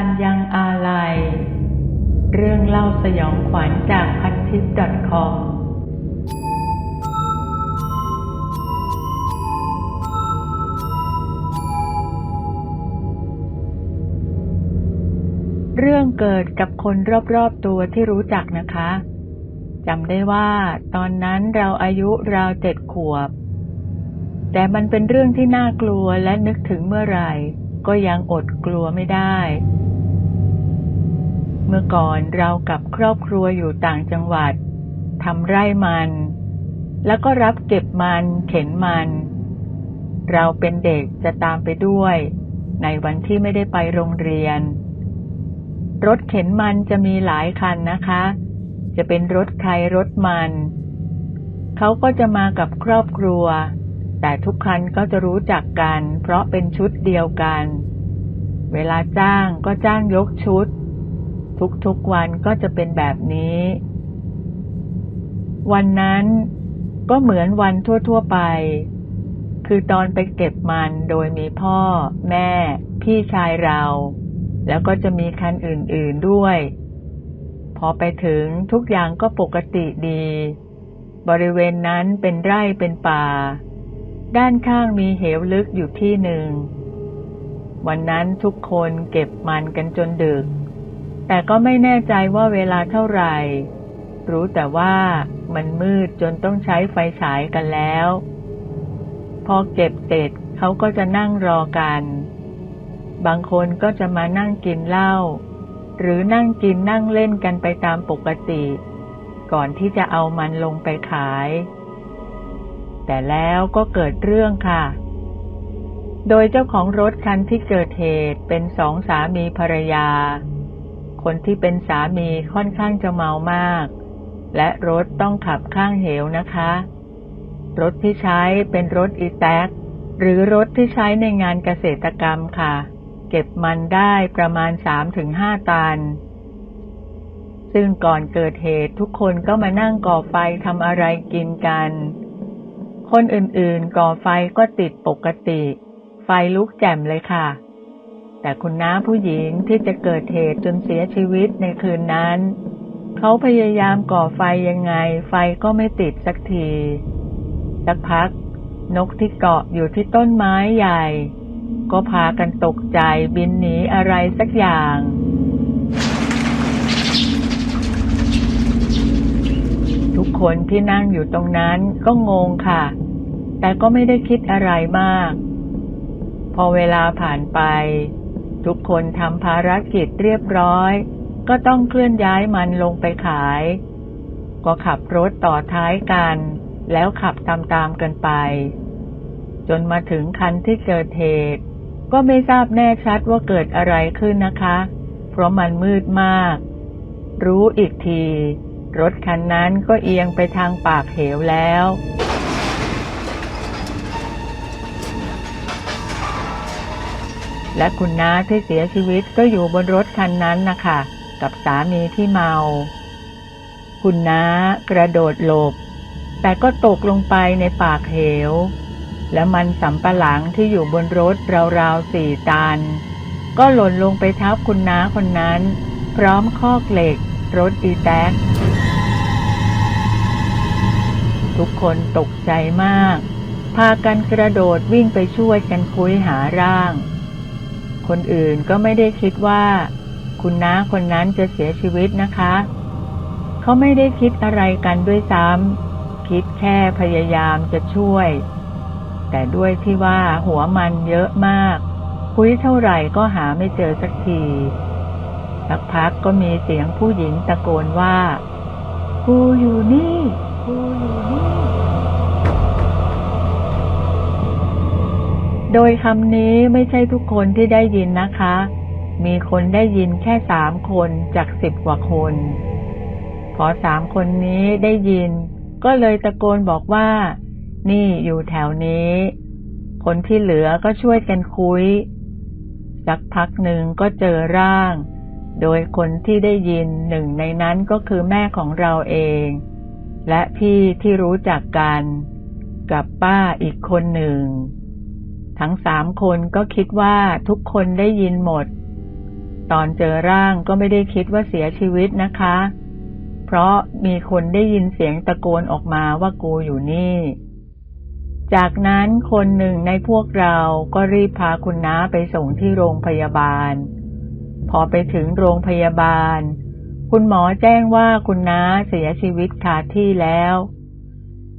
ญยังอาลัย เรื่องเล่าสยองขวัญจากพันทิป .com เรื่องเกิดกับคนรอบๆตัวที่รู้จักนะคะจำได้ว่าตอนนั้นเราอายุราวเจ็ดขวบ แต่มันเป็นเรื่องที่น่ากลัวและนึกถึงเมื่อไหร่ ก็ยังอดกลัวไม่ได้ เมื่อก่อนเรากับครอบครัวอยู่ต่างจังหวัดทำไร่มัน แล้วก็รับเก็บมันเข็นมัน เราเป็นเด็กจะตามไปด้วย ในวันที่ไม่ได้ไปโรงเรียน รถเข็นมันจะมีหลายคันนะคะ จะเป็นรถใครรถมัน เขาก็จะมากับครอบครัว แต่ทุกคันก็จะรู้จักกัน เพราะเป็นชุดเดียวกัน เวลาจ้างก็จ้างยกชุด ทุกๆวันก็จะเป็นแบบนี้ วันนั้นก็เหมือนวันทั่วๆไป คือตอนไปเก็บมันโดยมีพ่อ แม่ พี่ชายเรา แล้วก็จะมีคันอื่นๆด้วย พอไปถึงทุกอย่างก็ปกติดี บริเวณนั้นเป็นไร่เป็นป่า ด้านข้างมีเหวลึกอยู่ที่หนึ่ง วันนั้นทุกคนเก็บมันกันจนดึก แต่ก็ไม่แน่ใจว่าเวลาเท่าไหร่ รู้แต่ว่ามันมืดจนต้องใช้ไฟฉายกันแล้ว พอเก็บเสร็จเขาก็จะนั่งรอกัน บางคนก็จะมานั่งกินเหล้าหรือนั่งกินนั่งเล่นกันไปตามปกติ ก่อนที่จะเอามันลงไปขาย แต่แล้วก็เกิดเรื่องค่ะ โดยเจ้าของรถคันที่เกิดเหตุเป็นสองสามีภรรยา คนที่เป็นสามีค่อนข้างจะเมามาก และรถต้องขับข้างเหวนะคะ รถที่ใช้เป็นรถอีแท็กหรือรถที่ใช้ในงานเกษตรกรรมค่ะ เก็บมันได้ประมาณ3-5ตัน ซึ่งก่อนเกิดเหตุทุกคนก็มานั่งก่อไฟทำอะไรกินกัน คนอื่นๆ ก่อไฟก็ติดปกติ ไฟลุกแจ่มเลยค่ะ แต่คุณน้าผู้หญิงที่จะเกิดเหตุจนเสียชีวิตในคืนนั้น เขาพยายามก่อไฟยังไง ไฟก็ไม่ติดสักที สักพัก นกที่เกาะอยู่ที่ต้นไม้ใหญ่ ก็พากันตกใจบินหนีอะไรสักอย่างทุกคนที่นั่งอยู่ตรงนั้นก็งงค่ะ แต่ก็ไม่ได้คิดอะไรมาก พอเวลาผ่านไป ทุกคนทำภารกิจเรียบร้อย ก็ต้องเคลื่อนย้ายมันลงไปขาย ก็ขับรถต่อท้ายกัน แล้วขับตามๆกันไป จนมาถึงคันที่เกิดเหตุ ก็ไม่ทราบแน่ชัดว่าเกิดอะไรขึ้นนะคะ เพราะมันมืดมาก รู้อีกที รถคันนั้นก็เอียงไปทางปากเหวแล้ว และคุณน้าที่เสียชีวิตก็อยู่บนรถคันนั้นนะคะกับสามีที่เมา คุณน้ากระโดดหลบ แต่ก็ตกลงไปในปากเหว และมันสำปะหลังที่อยู่บนรถราวๆสี่ตัน ก็หล่นลงไปทับคุณน้าคนนั้น พร้อมคอเหล็ก รถอีแท็กทุกคนตกใจมาก พากันกระโดดวิ่งไปช่วยกันคุยหาร่าง คนอื่นก็ไม่ได้คิดว่า คุณน้าคนนั้นจะเสียชีวิตนะคะ เขาไม่ได้คิดอะไรกันด้วยซ้ำคิดแค่พยายามจะช่วย แต่ด้วยที่ว่าหัวมันเยอะมาก คุยเท่าไหร่ก็หาไม่เจอสักทีสักพักก็มีเสียงผู้หญิงตะโกนว่า กูอยู่นี่ กูอยู่นี่ โดยคำนี้ไม่ใช่ทุกคนที่ได้ยินนะคะ มีคนได้ยินแค่สามคนจากสิบกว่าคน พอสามคนนี้ได้ยิน ก็เลยตะโกนบอกว่า นี่อยู่แถวนี้ คนที่เหลือก็ช่วยกันคุย สักพักหนึ่งก็เจอร่าง โดยคนที่ได้ยินหนึ่งในนั้นก็คือแม่ของเราเอง และพี่ที่รู้จักกัน กับป้าอีกคนหนึ่ง ทั้งสามคนก็คิดว่าทุกคนได้ยินหมด ตอนเจอร่างก็ไม่ได้คิดว่าเสียชีวิตนะคะ เพราะมีคนได้ยินเสียงตะโกนออกมาว่ากูอยู่นี่ จากนั้นคนหนึ่งในพวกเราก็รีบพาคุณน้าไปส่งที่โรงพยาบาล พอไปถึงโรงพยาบาล คุณหมอแจ้งว่าคุณน้าเสียชีวิตคาที่แล้ว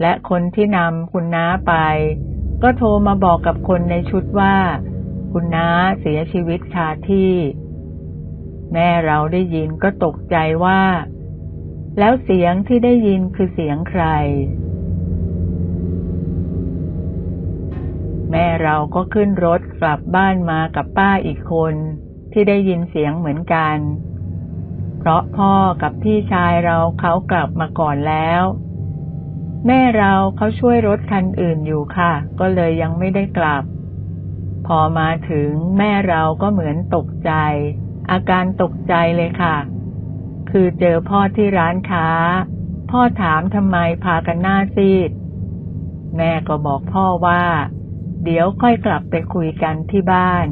และคนที่นำคุณน้าไป ก็โทรมาบอกกับคนในชุดว่า คุณน้าเสียชีวิตคาที่ แม่เราได้ยินก็ตกใจว่า แล้วเสียงที่ได้ยินคือเสียงใคร แม่เราก็ขึ้นรถกลับบ้านมากับป้าอีกคนที่ได้ยินเสียงเหมือนกัน เพราะพ่อกับพี่ชายเราเขากลับมาก่อนแล้ว แม่เราเขาช่วยรถคันอื่นอยู่ค่ะ ก็เลยยังไม่ได้กลับ พอมาถึงแม่เราก็เหมือนตกใจ อาการตกใจเลยค่ะ คือเจอพ่อที่ร้านค้า พ่อถามทำไมพากันหน้าซีด แม่ก็บอกพ่อว่า เดี๋ยวค่อยกลับไปคุยกันที่บ้าน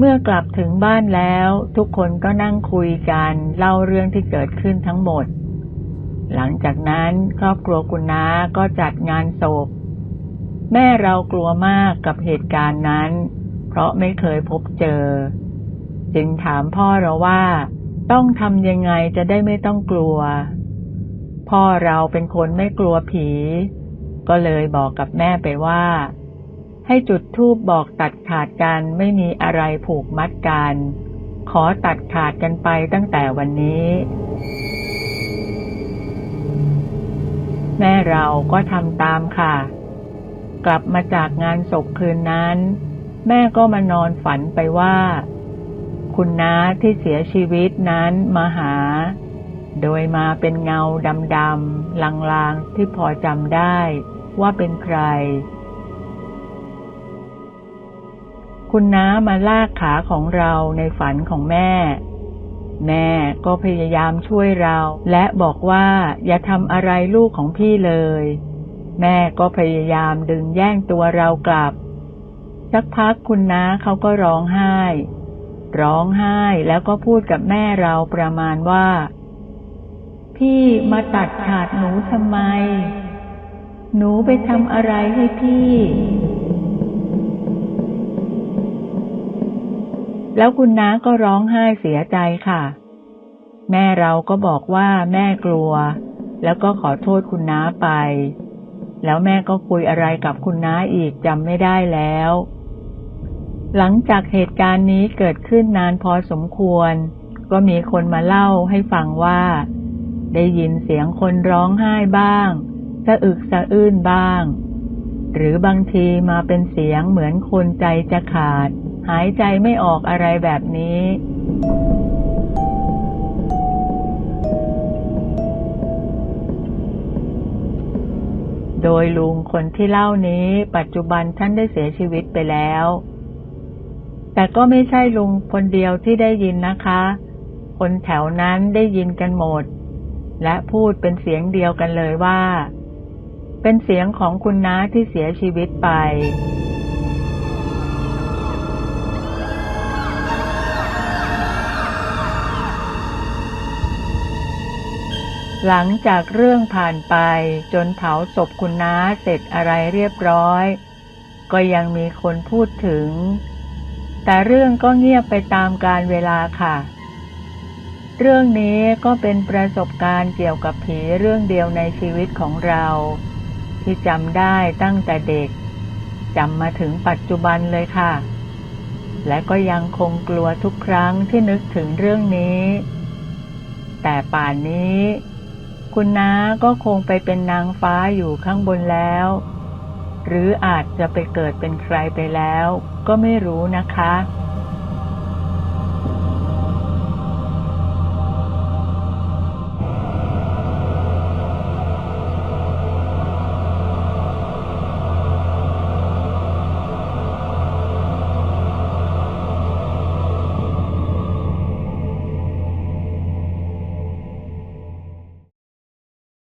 เมื่อกลับถึงบ้านแล้ว ทุกคนก็นั่งคุยกันเล่าเรื่องที่เกิดขึ้นทั้งหมด หลังจากนั้นครอบครัวคุณน้าก็จัดงานศพ แม่เรากลัวมากกับเหตุการณ์นั้น เพราะไม่เคยพบเจอ จึงถามพ่อเราว่า ต้องทำยังไงจะได้ไม่ต้องกลัว พ่อเราเป็นคนไม่กลัวผี ก็เลยบอกกับแม่ไปว่า ให้จุดธูปบอกตัดขาดกันไม่มีอะไรผูกมัดกัน ขอตัดขาดกันไปตั้งแต่วันนี้ แม่เราก็ทำตามค่ะ กลับมาจากงานศพคืนนั้น แม่ก็มานอนฝันไปว่า คุณน้าที่เสียชีวิตนั้นมาหา โดยมาเป็นเงาดำๆลางๆที่พอจำได้ว่าเป็นใคร คุณน้ามาลากขาของเราในฝันของแม่ แม่ก็พยายามช่วยเรา และบอกว่าอย่าทำอะไรลูกของพี่เลย แม่ก็พยายามดึงแย่งตัวเรากลับ สักพักคุณน้าเขาก็ร้องไห้ ร้องไห้แล้วก็พูดกับแม่เราประมาณว่า พี่มาตัดขาดหนูทำไม หนูไปทำอะไรให้พี่ แล้วคุณน้าก็ร้องไห้เสียใจค่ะ แม่เราก็บอกว่าแม่กลัว แล้วก็ขอโทษคุณน้าไป แล้วแม่ก็คุยอะไรกับคุณน้าอีกจำไม่ได้แล้ว หลังจากเหตุการณ์นี้เกิดขึ้นนานพอสมควร ก็มีคนมาเล่าให้ฟังว่า ได้ยินเสียงคนร้องไห้บ้าง สะอึกสะอื้นบ้าง หรือบางทีมาเป็นเสียงเหมือนคนใจจะขาด หายใจไม่ออกอะไรแบบนี้ โดยลุงคนที่เล่านี้ปัจจุบันท่านได้เสียชีวิตไปแล้ว แต่ก็ไม่ใช่ลุงคนเดียวที่ได้ยินนะคะ คนแถวนั้นได้ยินกันหมด และพูดเป็นเสียงเดียวกันเลยว่า เป็นเสียงของคุณน้าที่เสียชีวิตไป หลังจากเรื่องผ่านไปจนเผาศพคุณน้าเสร็จอะไรเรียบร้อย ก็ยังมีคนพูดถึง แต่เรื่องก็เงียบไปตามกาลเวลาค่ะ เรื่องนี้ก็เป็นประสบการณ์เกี่ยวกับผีเรื่องเดียวในชีวิตของเรา ที่จำได้ตั้งแต่เด็กจำมาถึงปัจจุบันเลยค่ะ และก็ยังคงกลัวทุกครั้งที่นึกถึงเรื่องนี้ แต่ป่านนี้ คุณน้าก็คงไปเป็นนางฟ้าอยู่ข้างบนแล้ว หรืออาจจะไปเกิดเป็นใครไปแล้ว ก็ไม่รู้นะคะ